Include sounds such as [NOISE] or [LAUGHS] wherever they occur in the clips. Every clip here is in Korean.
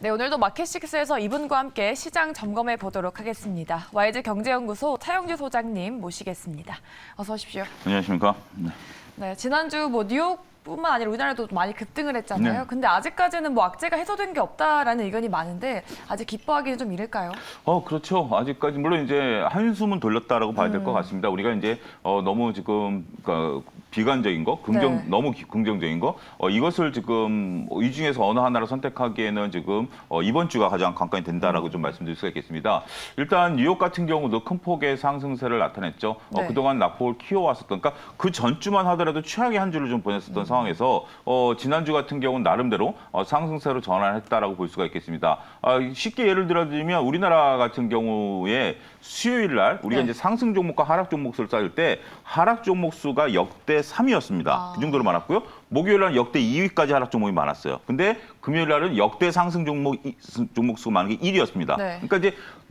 네, 오늘도 마켓식스에서 이분과 함께 시장 점검해 보도록 하겠습니다. YG 경제연구소 차영주 소장님 모시겠습니다. 어서 오십시오. 안녕하십니까. 네. 네, 지난주 뭐 뉴욕 뿐만 아니라 우리나라도 많이 급등을 했잖아요. 네. 근데 아직까지는 뭐 악재가 해소된 게 없다라는 의견이 많은데 아직 기뻐하기는 좀 이를까요? 어 그렇죠. 아직까지 물론 이제 한숨은 돌렸다라고 봐야 음. 될것 같습니다. 우리가 이제 어, 너무 지금 그러니까 비관적인 거, 긍정 네. 너무 기- 긍정적인 거 어, 이것을 지금 이 중에서 어느 하나를 선택하기에는 지금 어, 이번 주가 가장 관건이 된다라고 좀 말씀드릴 수가 있겠습니다. 일단 뉴욕 같은 경우도 큰 폭의 상승세를 나타냈죠. 어, 네. 그동안 낙폭을 키워왔었던, 그러니까 그 전주만 하더라도 최악의 한 주를 좀 음. 보냈었던 상황 에서 어, 지난주 같은 경우는 나름대로 어, 상승세로 전환했다라고 볼 수가 있겠습니다. 아, 쉽게 예를 들어드리면 우리나라 같은 경우에 수요일 날 우리가 네. 이제 상승 종목과 하락 종목수를 쌓을 때 하락 종목 수가 역대 3위였습니다. 아. 그 정도로 많았고요. 목요일 날 역대 2위까지 하락 종목이 많았어요. 근데 금요일 날은 역대 상승 종목 이- 종목 수가 많은 게 1위였습니다. 네. 그러니까 이제 목-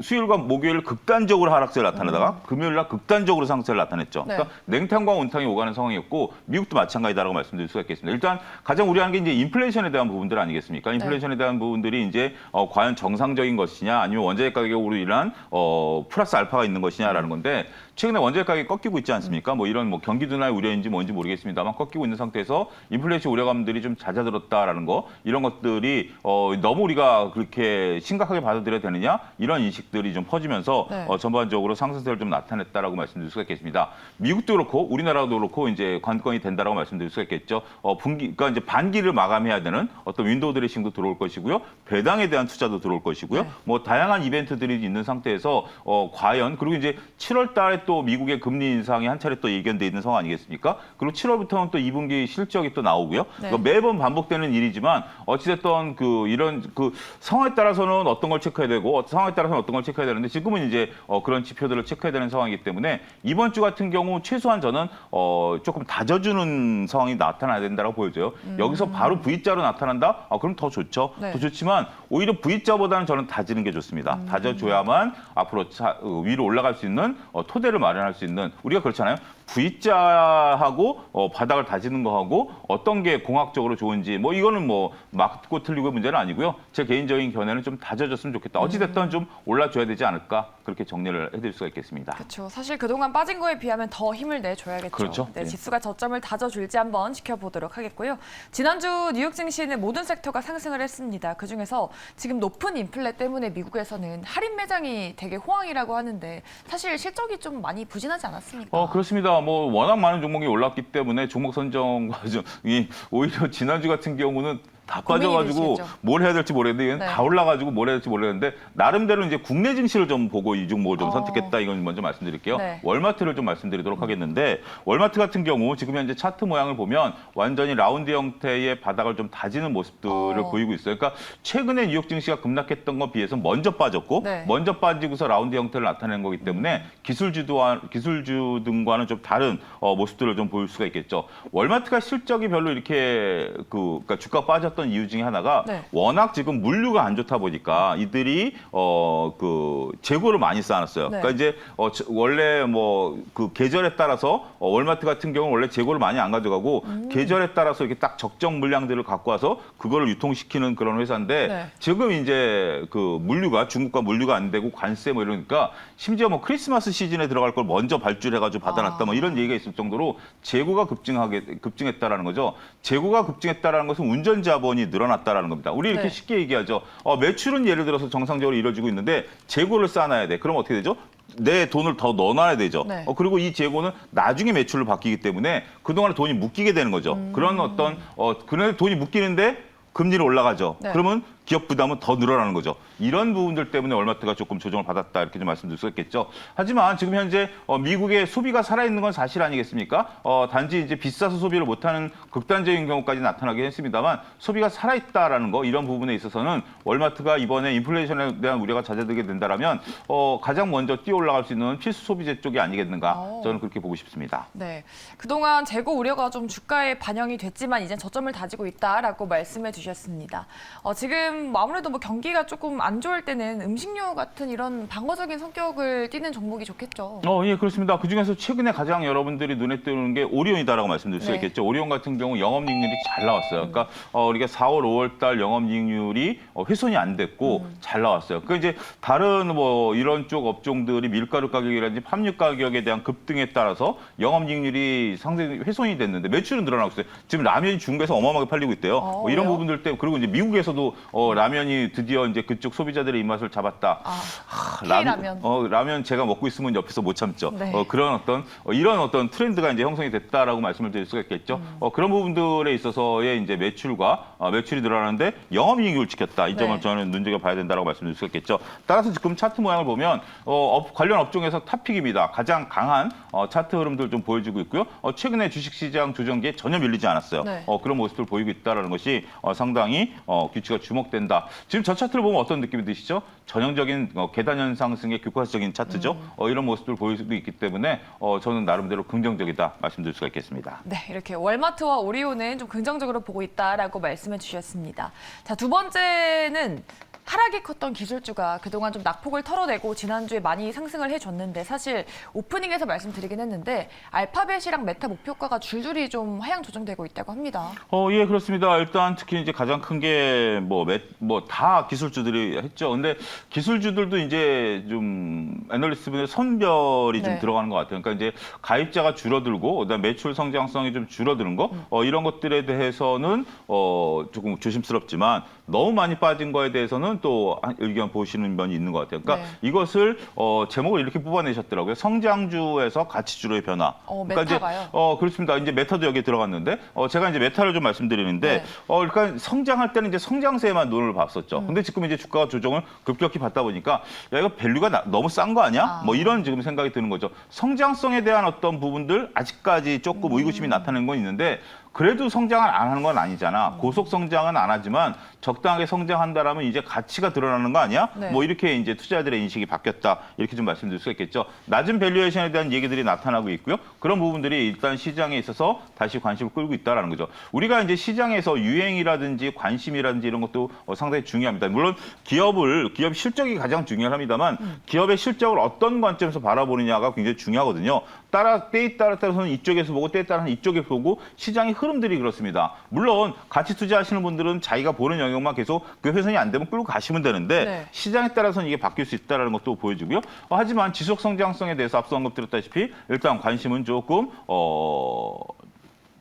수요일과 목요일 극단적으로 하락세를 나타내다가 금요일 날 극단적으로 상승세를 나타냈죠. 네. 그러니까 냉탕과 온탕이 오가는 상황이었고 미국도 마찬가지다라고 말씀드릴 수가 있겠습니다. 일단 가장 우려하는 게 이제 인플레이션에 대한 부분들 아니겠습니까? 인플레이션에 대한 부분들이 이제 어, 과연 정상적인 것이냐 아니면 원자재 가격으로 인한 어, 플러스 알파가 있는 것이냐라는 건데 최근에 원자재 가격이 꺾이고 있지 않습니까? 뭐 이런 뭐 경기 둔화의 우려인지 뭔지 모르겠습니다만 꺾이고 있는 상태에서 인플레이션 우려감들이 좀 잦아들었다라는 거 이런 것들이 어, 너무 우리가 그렇게 심각하게 받아들여야 되느냐 이런 인식들이 좀 퍼지면서 네. 어, 전반적으로 상승세를 좀 나타냈다라고 말씀드릴 수가 있겠습니다. 미국도 그렇고 우리나라도 그렇고 이제 관건이 된다라고 말씀드릴 수가 있겠죠. 어, 분기, 그러니까 이제 반기를 마감해야 되는 어떤 윈도우 드레싱도 들어올 것이고요. 배당에 대한 투자도 들어올 것이고요. 네. 뭐 다양한 이벤트들이 있는 상태에서 어, 과연 그리고 이제 7월 달에 또 미국의 금리 인상이 한 차례 또 예견돼 있는 상황 아니겠습니까? 그리고 7월부터는 또 2분기 실적이 또 나오고요. 네. 그러니까 매번 반복되는 일이지만 어찌됐든 그 이런 그 상황에 따라서는 어떤 걸 체크해야 되고 어- 상황에 따라서는 어떤 걸 체크해야 되는데 지금은 이제 어, 그런 지표들을 체크해야 되는 상황이기 때문에 이번 주 같은 경우 최소한 저는 어, 조금 다져주는 상황이 나타나야 된다고 보여져요. 여기서 바로 V자로 나타난다? 아, 그럼 더 좋죠. 네. 더 좋지만 오히려 V자보다는 저는 다지는 게 좋습니다. 다져줘야만 앞으로 차- 어, 위로 올라갈 수 있는 어, 토대를 마련할 수 있는 우리가 그렇잖아요. V자하고 어, 바닥을 다지는 거하고 어떤 게 공학적으로 좋은지 뭐 이거는 뭐 맞고 틀리고의 문제는 아니고요. 제 개인적인 견해는 좀 다져줬으면 좋겠다. 어찌됐든 좀 올라줘야 되지 않을까 그렇게 정리를 해드릴 수가 있겠습니다. 그렇죠. 사실 그동안 빠진 거에 비하면 더 힘을 내줘야겠죠. 그렇죠. 네, 예. 지수가 저점을 다져줄지 한번 지켜보도록 하겠고요. 지난주 뉴욕 증시는 모든 섹터가 상승을 했습니다. 그중에서 지금 높은 인플레 때문에 미국에서는 할인 매장이 되게 호황이라고 하는데 사실 실적이 좀 많이 부진하지 않았습니까? 어 그렇습니다. 뭐 워낙 많은 종목이 올랐기 때문에 종목 선정 과정이 오히려 [LAUGHS] 지난주 같은 경우는 다 빠져가지고 되시겠죠. 뭘 해야 될지 모르겠는데 얘는 네. 다 올라가지고 뭘 해야 될지 모르겠는데 나름대로 이제 국내 증시를 좀 보고 이 종목을 좀 어. 선택했다 이건 먼저 말씀드릴게요. 네. 월마트를 좀 말씀드리도록 하겠는데 월마트 같은 경우 지금 현재 차트 모양을 보면 완전히 라운드 형태의 바닥을 좀 다지는 모습들을 어. 보이고 있어요. 그러니까 최근에 뉴욕 증시가 급락했던 것에 비해서 먼저 빠졌고 네. 먼저 빠지고서 라운드 형태를 나타낸 거기 때문에 기술주도와 기술주 등과는 좀 다른 어, 모습들을 좀 보일 수가 있겠죠. 월마트가 실적이 별로 이렇게 그 그러니까 주가 빠졌 던 이유 중에 하나가 네. 워낙 지금 물류가 안 좋다 보니까 이들이 어 그 재고를 많이 쌓아놨어요. 네. 그러니까 이제 어 저- 원래 뭐 그 계절에 따라서 어, 월마트 같은 경우는 원래 재고를 많이 안 가져가고 음. 계절에 따라서 이렇게 딱 적정 물량들을 갖고 와서 그거를 유통시키는 그런 회사인데 네. 지금 이제 그 물류가 중국과 물류가 안 되고 관세 뭐 이러니까 심지어 뭐 크리스마스 시즌에 들어갈 걸 먼저 발주해가지고 받아놨다 뭐 아. 이런 얘기가 있을 정도로 재고가 급증하게 급증했다라는 거죠. 재고가 급증했다라는 것은 운전 자 본이 늘어났다라는 겁니다. 우리 이렇게 네. 쉽게 얘기하죠. 어, 매출은 예를 들어서 정상적으로 이루어지고 있는데 재고를 쌓아놔야 돼. 그럼 어떻게 되죠? 내 돈을 더 넣어놔야 되죠. 네. 어, 그리고 이 재고는 나중에 매출로 바뀌기 때문에 그동안에 돈이 묶이게 되는 거죠. 음. 그런 어떤 어, 그런데 돈이 묶이는데 금리는 올라가죠. 네. 그러면 기업 부담은 더 늘어나는 거죠. 이런 부분들 때문에 월마트가 조금 조정을 받았다 이렇게 좀 말씀드릴 수 있겠죠. 하지만 지금 현재 어, 미국의 소비가 살아있는 건 사실 아니겠습니까? 어, 단지 이제 비싸서 소비를 못하는 극단적인 경우까지 나타나긴 했습니다만 소비가 살아있다라는 거 이런 부분에 있어서는 월마트가 이번에 인플레이션에 대한 우려가 잦아들게 된다라면 어, 가장 먼저 뛰어 올라갈 수 있는 필수 소비재 쪽이 아니겠는가 오. 저는 그렇게 보고 싶습니다. 네, 그동안 재고 우려가 좀 주가에 반영이 됐지만 이젠 저점을 다지고 있다라고 말씀해 주셨. 주셨습니다. 어, 지금 뭐 아무래도 뭐 경기가 조금 안 좋을 때는 음식료 같은 이런 방어적인 성격을 띠는 종목이 좋겠죠. 어, 예, 그렇습니다. 그 중에서 최근에 가장 여러분들이 눈에 띄는 게 오리온이다라고 말씀드릴 수 네. 있겠죠. 오리온 같은 경우 영업이익률이 잘 나왔어요. 그러니까 어, 우리가 4월, 5월 달 영업이익률이 어, 훼손이 안 됐고 음. 잘 나왔어요. 그 이제 다른 뭐 이런 쪽 업종들이 밀가루 가격이라든지 팜유 가격에 대한 급등에 따라서 영업이익률이 상당히 훼손이 됐는데 매출은 늘어나고 있어요. 지금 라면이 중국에서 어마어마하게 팔리고 있대요. 어, 뭐 이런 왜요? 부분들 때문에 그리고 이제 미국에서도 어, 라면이 드디어 이제 그쪽 소비자들의 입맛을 잡았다. 아, 하, K라면. 어, 라면 제가 먹고 있으면 옆에서 못 참죠. 네. 어, 그런 어떤 어, 이런 어떤 트렌드가 이제 형성이 됐다라고 말씀을 드릴 수가 있겠죠. 음. 어, 그런 부분들에 있어서의 이제 매출과 어, 매출이 늘어나는데 영업이익을 지켰다. 이 점을 네. 저는 눈여겨 봐야 된다고 말씀드릴 수가 있겠죠. 따라서 지금 차트 모양을 보면 어, 업- 관련 업종에서 탑픽입니다. 가장 강한 어, 차트 흐름들 좀 보여주고 있고요. 어, 최근에 주식시장 조정기에 전혀 밀리지 않았어요. 네. 어, 그런 모습들 보이고 있다는 것이 어, 상당히 어, 규칙가 주목 된다. 지금 저 차트를 보면 어떤 느낌이 드시죠? 전형적인 어, 계단형 상승의 교과서적인 차트죠. 음. 어, 이런 모습들 보이고 있기 때문에 어, 저는 나름대로 긍정적이다 말씀드릴 수가 있겠습니다. 네, 이렇게 월마트와 오리온은 좀 긍정적으로 보고 있다라고 말씀해 주셨습니다. 자, 두 번째는 하락이 컸던 기술주가 그동안 좀 낙폭을 털어내고 지난주에 많이 상승을 해줬는데 사실 오프닝에서 말씀드리긴 했는데 알파벳이랑 메타 목표가가 줄줄이 좀 하향 조정되고 있다고 합니다. 어, 예, 그렇습니다. 일단 특히 이제 가장 큰 게 뭐, 뭐, 다 기술주들이 했죠. 근데 기술주들도 이제 좀 애널리스트분의 선별이 좀 네. 들어가는 것 같아요. 그러니까 이제 가입자가 줄어들고, 그다음 매출 성장성이 좀 줄어드는 거, 어, 이런 것들에 대해서는 어, 조금 조심스럽지만 너무 많이 빠진 거에 대해서는 또 한- 의견 보시는 면이 있는 것 같아요. 그러니까 네. 이것을 어, 제목을 이렇게 뽑아내셨더라고요. 성장주에서 가치주로의 변화. 어, 그러니까 이제 메타가요? 어 그렇습니다. 이제 메타도 여기에 들어갔는데 어 제가 이제 메타를 좀 말씀드리는데 네. 어 그러니까 성장할 때는 이제 성장세에만 눈을 봤었죠. 음. 근데 지금 이제 주가가 조정을 급격히 받다 보니까 야 이거 밸류가 나- 너무 싼 거 아니야? 아. 뭐 이런 지금 생각이 드는 거죠. 성장성에 대한 어떤 부분들 아직까지 조금 음. 의구심이 나타나는 건 있는데 그래도 성장을 안 하는 건 아니잖아. 음. 고속 성장은 안 하지만 적당하게 성장한다라면 이제 가치가 드러나는 거 아니야? 네. 뭐 이렇게 이제 투자자들의 인식이 바뀌었다. 이렇게 좀 말씀드릴 수가 있겠죠. 낮은 밸류에이션에 대한 얘기들이 나타나고 있고요. 그런 부분들이 일단 시장에 있어서 다시 관심을 끌고 있다라는 거죠. 우리가 이제 시장에서 유행이라든지 관심이라든지 이런 것도 어, 상당히 중요합니다. 물론 기업을 기업 실적이 가장 중요합니다만 기업의 실적을 어떤 관점에서 바라보느냐가 굉장히 중요하거든요. 따라 때에 따라 따라서는 이쪽에서 보고 때에 따라서는 이쪽에 보고 시장의 흐 름들이 그렇습니다. 물론 가치 투자하시는 분들은 자기가 보는 영역만 계속 그 회선이 안 되면 끌고 가시면 되는데 네. 시장에 따라서는 이게 바뀔 수 있다는 것도 보여주고요. 어, 하지만 지속 성장성에 대해서 앞서 언급드렸다시피 일단 관심은 조금 어,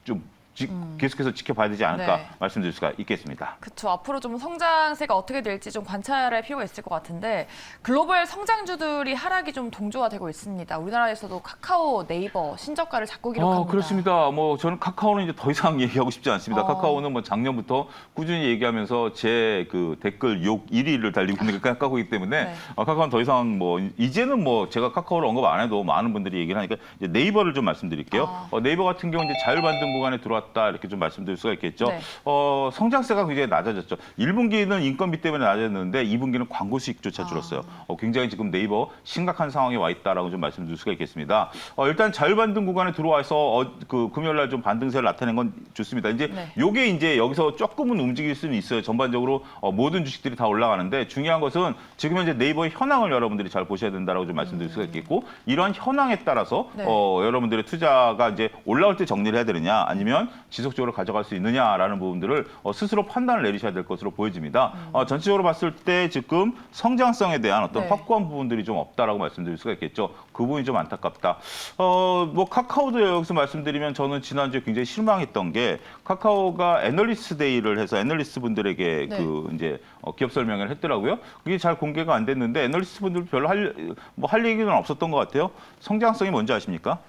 좀 지- 계속해서 지켜봐야 되지 않을까 음. 네. 말씀드릴 수가 있겠습니다. 그렇죠. 앞으로 좀 성장세가 어떻게 될지 좀 관찰할 필요가 있을 것 같은데 글로벌 성장주들이 하락이 좀 동조화되고 있습니다. 우리나라에서도 카카오, 네이버 신저가를 자꾸 기록합니다. 어, 그렇습니다. 뭐 저는 카카오는 이제 더 이상 [LAUGHS] 얘기하고 싶지 않습니다. 어. 카카오는 뭐 작년부터 꾸준히 얘기하면서 제 그 댓글 욕 1위를 달리고 있는 게 카카오이기 [LAUGHS] 때문에 네. 어, 카카오는 더 이상 뭐 이제는 뭐 제가 카카오를 언급 안 해도 많은 분들이 얘기를 하니까 네이버를 좀 말씀드릴게요. 아. 어, 네이버 같은 경우 이제 자율 반등 구간에 들어왔 다 이렇게 좀 말씀드릴 수가 있겠죠. 네. 어, 성장세가 굉장히 낮아졌죠. 1분기는 인건비 때문에 낮았는데 2분기는 광고 수익조차 아. 줄었어요. 어, 굉장히 지금 네이버 심각한 상황에 와 있다라고 좀 말씀드릴 수가 있겠습니다. 어, 일단 자율 반등 구간에 들어와서 어, 그 금요일 날 좀 반등세를 나타낸 건 좋습니다. 이제 네. 요게 이제 여기서 조금은 움직일 수는 있어요. 전반적으로 어, 모든 주식들이 다 올라가는데 중요한 것은 지금 현재 네이버의 현황을 여러분들이 잘 보셔야 된다라고 좀 말씀드릴 수가 있겠고 이런 현황에 따라서 네. 어, 여러분들의 투자가 이제 올라올 때 정리를 해야 되느냐 아니면 지속적으로 가져갈 수 있느냐라는 부분들을 어, 스스로 판단을 내리셔야 될 것으로 보여집니다. 어, 전체적으로 봤을 때 지금 성장성에 대한 어떤 네. 확고한 부분들이 좀 없다라고 말씀드릴 수가 있겠죠. 그 부분이 좀 안타깝다. 어, 뭐 카카오도 여기서 말씀드리면 저는 지난주에 굉장히 실망했던 게 카카오가 애널리스트 데이를 해서 애널리스트 분들에게 네. 그 이제 어, 기업 설명을 했더라고요. 그게 잘 공개가 안 됐는데 애널리스트 분들 별로 할 뭐할 얘기는 없었던 것 같아요. 성장성이 뭔지 아십니까?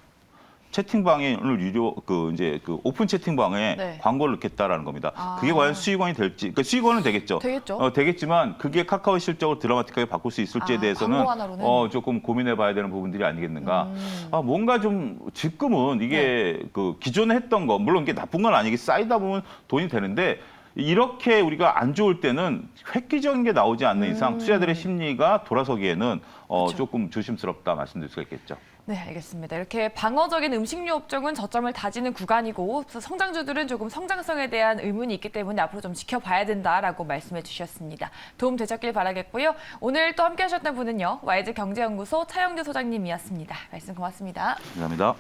채팅방을 유료 그 이제 그 오픈 채팅방에 네. 광고를 넣겠다라는 겁니다. 아. 그게 과연 수익원이 될지, 그러니까 수익원은 되겠죠. 되겠죠. 어, 되겠지만 그게 카카오 실적을 드라마틱하게 바꿀 수 있을지에 아, 대해서는? 어, 조금 고민해봐야 되는 부분들이 아니겠는가. 음. 아, 뭔가 좀 지금은 이게 그 기존에 했던 거 물론 이게 나쁜 건 아니게 쌓이다 보면 돈이 되는데. 이렇게 우리가 안 좋을 때는 획기적인 게 나오지 않는 이상 음. 투자들의 심리가 돌아서기에는 어, 그쵸. 조금 조심스럽다 말씀드릴 수가 있겠죠. 네, 알겠습니다. 이렇게 방어적인 음식료 업종은 저점을 다지는 구간이고 또 성장주들은 조금 성장성에 대한 의문이 있기 때문에 앞으로 좀 지켜봐야 된다라고 말씀해 주셨습니다. 도움 되셨길 바라겠고요. 오늘 또 함께 하셨던 분은요. YG 경제연구소 차영주 소장님이었습니다. 말씀 고맙습니다. 감사합니다.